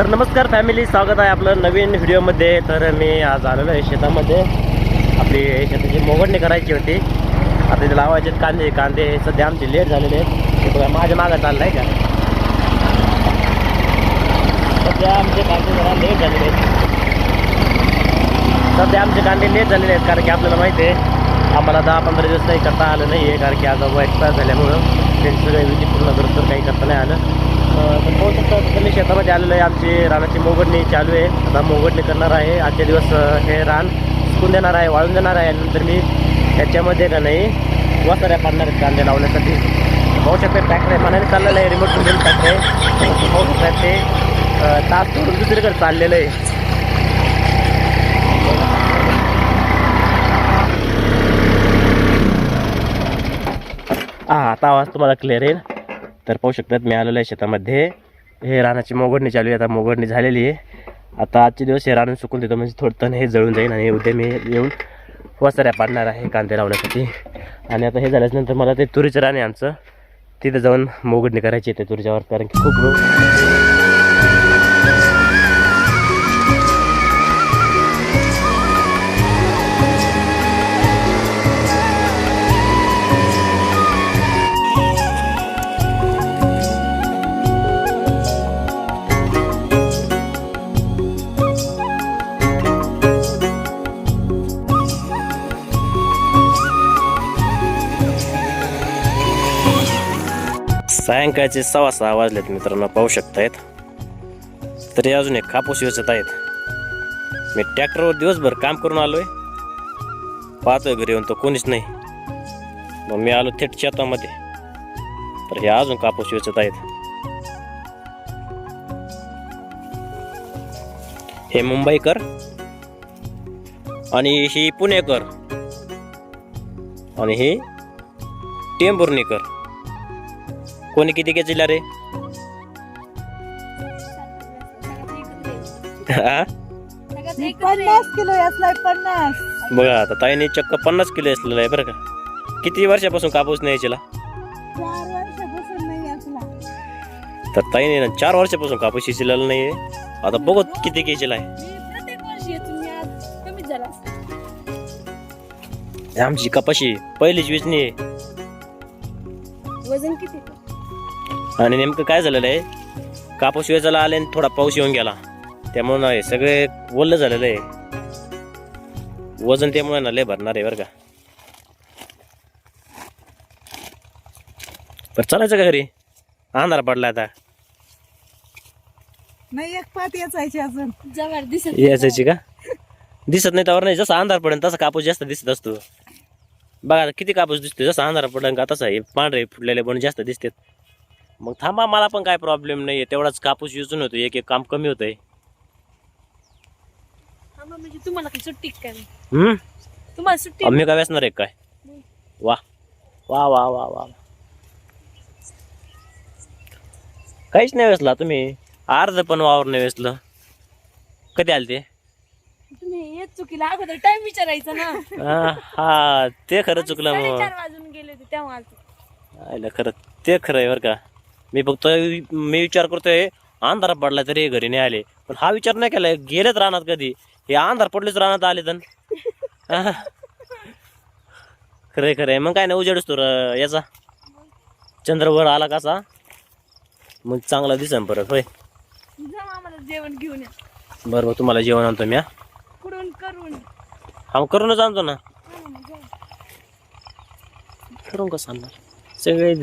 तर नमस्कार फॅमिली स्वागत आहे आपलं नवीन व्हिडिओमध्ये तर मी आज आलेलो आहे शेतामध्ये. आपली शेताची मोगडणी करायची होती. आता इथे लावायचे आहेत कांदे. कांदे सध्या आमचे लेट झालेले आहेत. ते बघा माझ्या मागं चाललं आहे का? सध्या आमचे कांदे जरा लेट झालेले आहेत. सध्या आमचे कांदे लेट झालेले आहेत कारण की आपल्याला माहिती आहे आम्हाला दहा पंधरा दिवस काही करता आलं नाही आहे कारण की आज एक्सपायर झाल्यामुळं. त्यांचं काही विधी पूर्ण करून काही करता नाही आलं. तर पाहू शकता मी शेतामध्ये आलेलो आहे. आमची रानाची मोगडणी चालू आहे. आता मोगडणी करणार आहे. आजच्या दिवस हे रान सुकून देणार आहे वाळून देणार आहे. नंतर मी त्याच्यामध्ये का नाही वसऱ्या पाडणार आहेत कांदे लावण्यासाठी. पाहू शकता ट्रॅक्टर आहे मनाने चाललेलं आहे. रिमोट घेऊन ट्रॅक्टर आहे पाहू शकता ते तास सोडून दुसरीकडे चाललेलं आहे. हा आता आवाज तुम्हाला क्लिअर येईल. तर पाहू शकतात मी आलेलो आहे शेतामध्ये. हे रानाची मोगडणी चालू आहे आता मोगडणी झालेली आहे. आता आजचे दिवस हे रान सुकून देतो म्हणजे थोडं तण हे जळून जाईल आणि उद्या मी येऊन वसाऱ्या पाडणार आहे कांदे लावण्यासाठी. आणि आता हे झाल्याच्यानंतर मला ते तुरीचं रान आहे आमचं. तिथं जाऊन मोगडणी करायची आहे त्या तुरीच्यावर कारण की खूप सायंकाळचे सव्वा सहा वाजलेत मित्रांनो पाहू शकतायत. तरी अजून एक कापूस वेचत आहेत मी ट्रॅक्टरवर दिवसभर काम करून आलोय. पाहतोय घरी येऊन तो कोणीच नाही. मग मी आलो थेट शेतामध्ये. तर हे अजून कापूस वेचत आहेत हे मुंबईकर आणि ही पुणेकर आणि हे टेंभुर्णीकर. कोणी किती घेतला रे? हा? पन्नास किलो असलाय पन्नास. बघा आता ताईने चक्क पन्नास किलो असलेलं आहे बरं का. किती वर्षापासून कापूस न्यायचीला चार वर्षापासून नाही असला तर ताईने ना चार वर्षापासून कापूस शिजलेला नाहीये. आता बघू किती घ्यायचीला आहे. मी प्रत्येक वर्षी येतो मी आज कमीच झाला हे आमची कपाशी पहिलीच वेचणी आहे. वजन किती आणि नेमकं काय झालेलं आहे? कापूस वेचायला आले आणि थोडा पाऊस येऊन गेला. त्यामुळे ना हे सगळे ओल्लं झालेलं आहे. वजन त्यामुळे ना लय भरणार आहे बरं का. बरं चालायचं का घरी? अंधार पडला आता. नाही एक पात याचायची अजून. जवळ दिसत यायची का? दिसत नाही त्यावर नाही जसा अंधार पडेल तसा कापूस जास्त दिसत असतो. बघा आता किती कापूस दिसतो जसा अंधार पडेल का तसा हे पांढरे फुटलेले पण जास्त दिसतात. मग थांबा मला पण काय प्रॉब्लेम नाही तेवढाच कापूस युजून होतो एक एक काम कमी होतंय. म्हणजे तुम्हाला काही सुट्टी काय तुम्हाला सुट्टी आम्ही काय वेचणार आहे काय? वा. वा वा वा वा. काहीच नाही वेचला तुम्ही. अर्ध पण वावर नाही वेचलं. कधी आले ते तुम्ही चुकीला अगोदर टाइम विचारायचा ना. हा, हा ते खरं चुकलं मग. चार वाजून गेले होते तेव्हा. आलते. आयला खरं ते खरं आहे बरं का. मी फक्त मी विचार करतोय अंधार पडला तरी हे घरी नाही आले. पण हा विचार नाही केलाय गेलेत रानात कधी. हे अंधार पडलेच रानात आले तर खरंय खरंय. मग काय नाही उजेडच तो र- याचा. चंद्रवर आला कसा मग चांगला दिसन परत होय. जेवण घेऊन बरं बरं तुम्हाला जेवण आणतो मी हा. करून? हा करूनच आणतो ना. करून कसं आणणार? सगळे